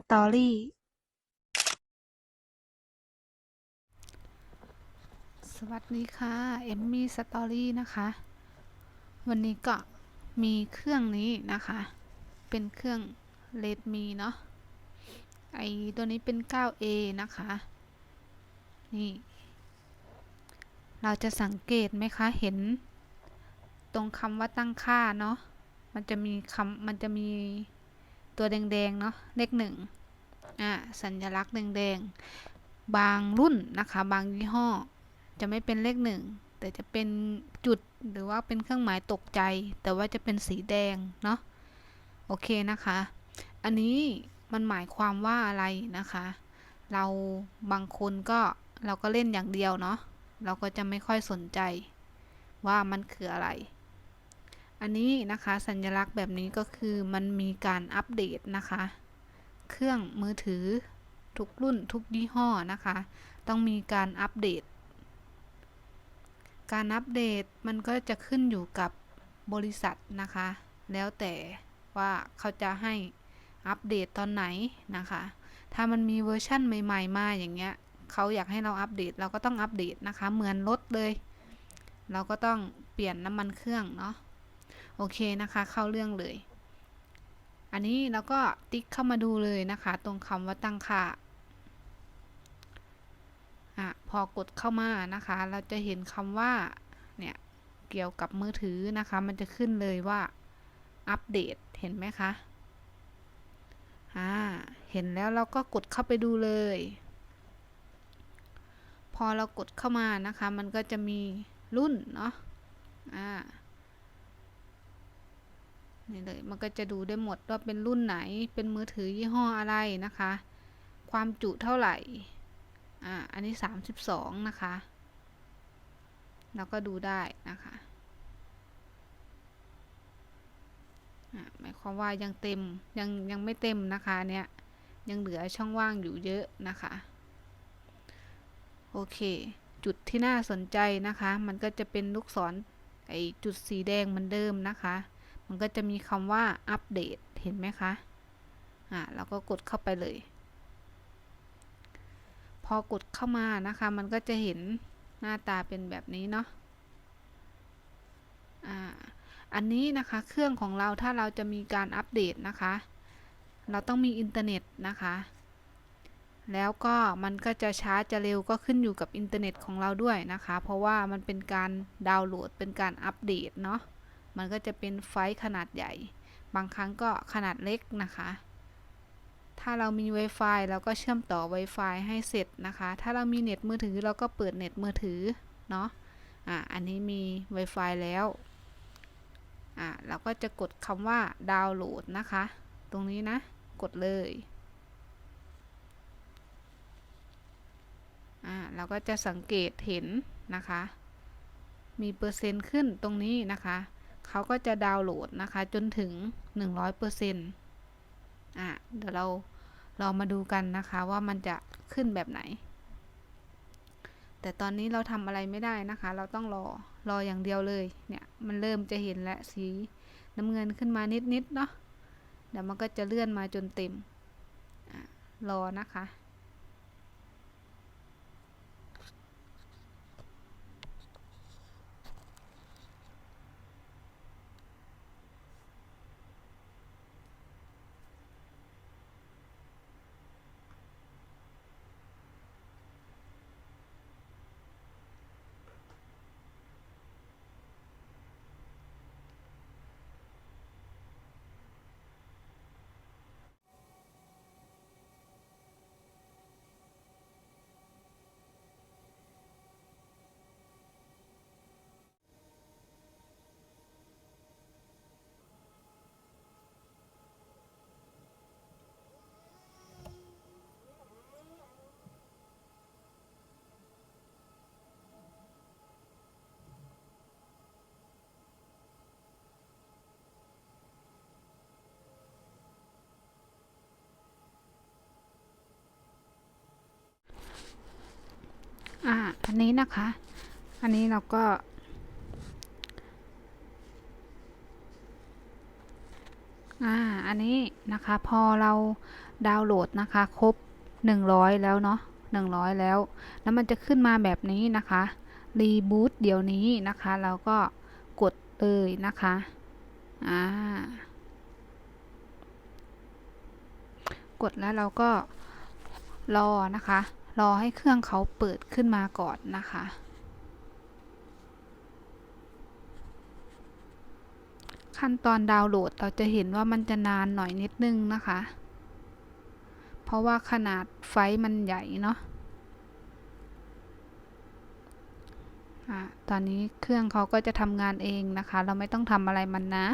สตอรี่สวัสดีค่ะเอมมี่สตอรี่นะคะ วันนี้ก็มีเครื่องนี้นะคะ เป็นเครื่อง Redmi เนาะไอตัวนี้เป็น 9A นะคะ นี่ เราจะสังเกตไหมคะ เห็น ตรงคำว่าตั้งค่าเนาะมันจะมีคำมันจะมี ตัวแดงๆเนาะเลขหนึ่งอ่าสัญลักษณ์แดงๆ บางรุ่นนะคะ บางยี่ห้อ จะไม่เป็นเลขหนึ่งแต่จะเป็นจุดหรือว่าเป็นเครื่องหมายตกใจ แต่ว่าจะเป็นสีแดงเนาะโอเคนะคะ อันนี้มันหมายความว่าอะไรนะคะ เราบางคนก็เราก็เล่นอย่างเดียวเนาะเราก็จะไม่ค่อยสนใจว่ามันคืออะไร อันนี้นะคะสัญลักษณ์แบบนี้ก็คือมันมีการอัปเดตนะคะ เครื่องมือถือทุกรุ่นทุกยี่ห้อนะคะ ต้องมีการอัปเดต การอัปเดตมันก็จะขึ้นอยู่กับบริษัทนะคะ แล้วแต่ว่าเขาจะให้อัปเดตตอนไหนนะคะ ถ้ามันมีเวอร์ชั่นใหม่ ๆ มาอย่างเงี้ยเขาอยากให้เราอัปเดตเราก็ต้องอัปเดตนะคะ เหมือนรถเลย เราก็ต้องเปลี่ยนน้ำมันเครื่องเนาะ โอเคนะคะ เข้าเรื่องเลย อันนี้เราก็ติ๊กเข้ามาดูเลยนะคะ ตรงคำว่าตั้งค่าอะพอกดเข้ามานะคะ เราจะเห็นคำว่าเนี่ยเกี่ยวกับมือถือนะคะ มันจะขึ้นเลยว่าอัปเดตเห็นไหมคะอ่าเห็นแล้วเราก็กดเข้าไปดูเลย พอเรากดเข้ามานะคะ มันก็จะมีรุ่นเนาะอ่า นี่เลยมันก็จะดูได้หมดว่าเป็นรุ่นไหน เป็นมือถือยี่ห้ออะไรนะคะ ความจุเท่าไหร่ อ่า อันนี้ 32 นะคะเราก็ดูได้นะคะหมายความว่ายังเต็มยังยังไม่เต็มนะคะเนี่ยยังเหลือช่องว่างอยู่เยอะนะคะ โอเค จุดที่น่าสนใจนะคะ มันก็จะเป็นลูกศรไอจุดสีแดงเหมือนเดิมนะคะ มันก็จะมีคำว่าอัปเดตเห็นไหมคะ อ่าเราก็กดเข้าไปเลย พอกดเข้ามานะคะ มันก็จะเห็นหน้าตาเป็นแบบนี้เนาะ อ่า อันนี้นะคะเครื่องของเราถ้าเราจะมีการอัปเดตนะคะ เราต้องมีอินเทอร์เน็ตนะคะ แล้วก็มันก็จะช้าจะเร็วก็ขึ้นอยู่กับอินเทอร์เน็ตของเราด้วยนะคะ เพราะว่ามันเป็นการดาวน์โหลดเป็นการอัปเดตเนาะ มันก็จะเป็นไฟขนาดใหญ่ บางครั้งก็ขนาดเล็กนะคะ ถ้าเรามี Wi-Fi เราก็เชื่อมต่อ Wi-Fi ให้เสร็จนะคะ ถ้าเรามีเน็ตมือถือเราก็เปิดเน็ตมือถือเนาะ อะ อันนี้มี Wi-Fi แล้ว อะ เราก็จะกดคำว่าดาวน์โหลดนะคะ ตรงนี้นะ กดเลย อ่าเราก็จะสังเกตเห็นนะคะ มีเปอร์เซ็นต์ขึ้นตรงนี้นะคะ เขาก็จะดาวน์โหลดนะคะ จนถึง 100%อะเดี๋ยวเราเรามาดูกันนะคะว่ามันจะขึ้นแบบไหน แต่ตอนนี้เราทำอะไรไม่ได้นะคะ เราต้องรอรออย่างเดียวเลยเนี่ยมันเริ่มจะเห็นและสีน้ำเงินขึ้นมานิดๆเนาะเดี๋ยวมันก็จะเลื่อนมาจนเต็มอะรอนะคะ อันนี้นะคะ อันนี้เราก็ อ่า อันนี้นะคะ พอเราดาวน์โหลดนะคะ ครบ 100 แล้วเนาะ100 แล้ว แล้วมันจะขึ้นมาแบบนี้นะคะ รีบูตเดี๋ยวนี้นะคะ เราก็กดเลยนะคะ อ่า กดแล้วเราก็รอนะคะ รอให้เครื่องเขาเปิดขึ้นมาก่อนนะคะ ขั้นตอนดาวน์โหลดเราจะเห็นว่ามันจะนานหน่อยนิดนึงนะคะ เพราะว่าขนาดไฟมันใหญ่เนาะอะตอนนี้เครื่องเขาก็จะทำงานเองนะคะ เราไม่ต้องทำอะไรมันนะ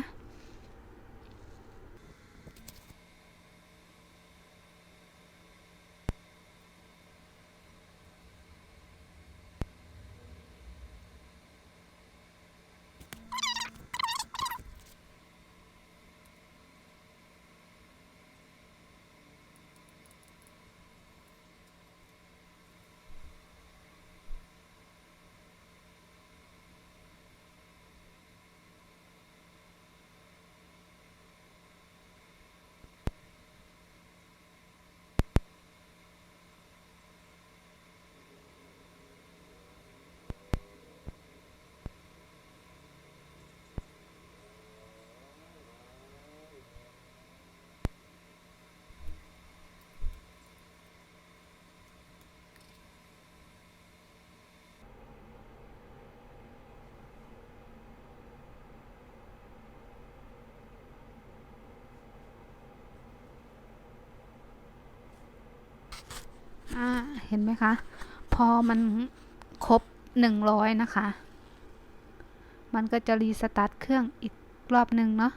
อ่า เห็นไหมคะ พอมันครบ 100 นะคะ มันก็จะรีสตาร์ทเครื่องอีกรอบหนึ่งเนาะ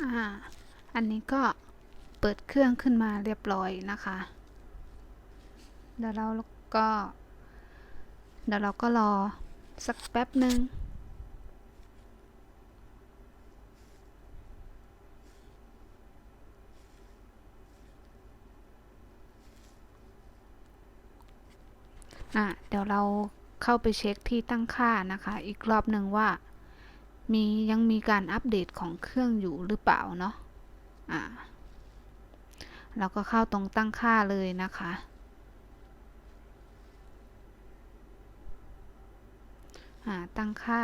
อ่า อันนี้ก็เปิดเครื่องขึ้นมาเรียบร้อยนะคะ เดี๋ยวเราก็ เดี๋ยวเราก็รอสักแป๊บหนึ่งอะเดี๋ยวเราเข้าไปเช็คที่ตั้งค่านะคะ อีกรอบหนึ่งว่า มียังมีการอัปเดตของเครื่องอยู่หรือเปล่าเนาะอ่าเราก็เข้าตรงตั้งค่าเลยนะคะ ตั้งค่า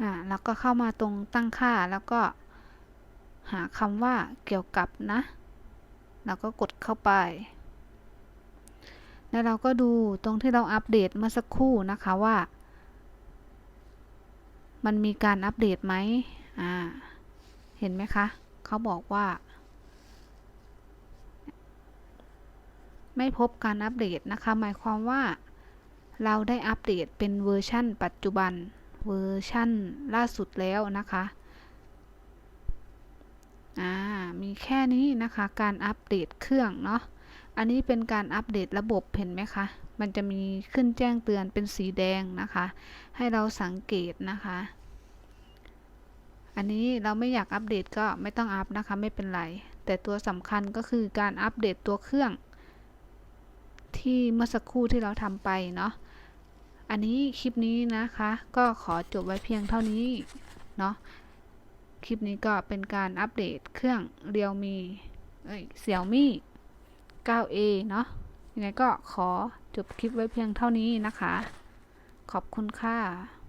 อ่าแล้วก็เข้ามาตรงตั้งค่าแล้วก็หาคำว่าเกี่ยวกับนะ แล้วก็กดเข้าไป แล้วเราก็ดูตรงที่เราอัปเดตเมื่อสักครู่นะคะว่า มันมีการอัปเดตไหมอ่า เห็นไหมคะ เขาบอกว่า ไม่พบการอัปเดตนะคะ หมายความว่า เราได้อัปเดตเป็นเวอร์ชั่นปัจจุบัน เวอร์ชั่นล่าสุดแล้วนะคะอ่ามีแค่นี้นะคะการอัปเดตเครื่องเนาะอันนี้เป็นการอัปเดตระบบเห็นไหมคะ มันจะมีขึ้นแจ้งเตือนเป็นสีแดงนะคะ ให้เราสังเกตนะคะ อันนี้เราไม่อยากอัปเดตก็ไม่ต้องอัปนะคะไม่เป็นไร แต่ตัวสำคัญก็คือการอัปเดตตัวเครื่อง ที่เมื่อสักครู่ที่เราทำไปเนาะ อันนี้คลิปนี้นะคะ ก็ขอจบไว้เพียงเท่านี้เนาะคลิปนี้ก็เป็นการอัปเดตเครื่องเรียวมีเอ้ยเสี่ยวมี่ 9A เนาะยังไงก็ขอจบคลิปไว้เพียงเท่านี้นะคะ ขอบคุณค่ะ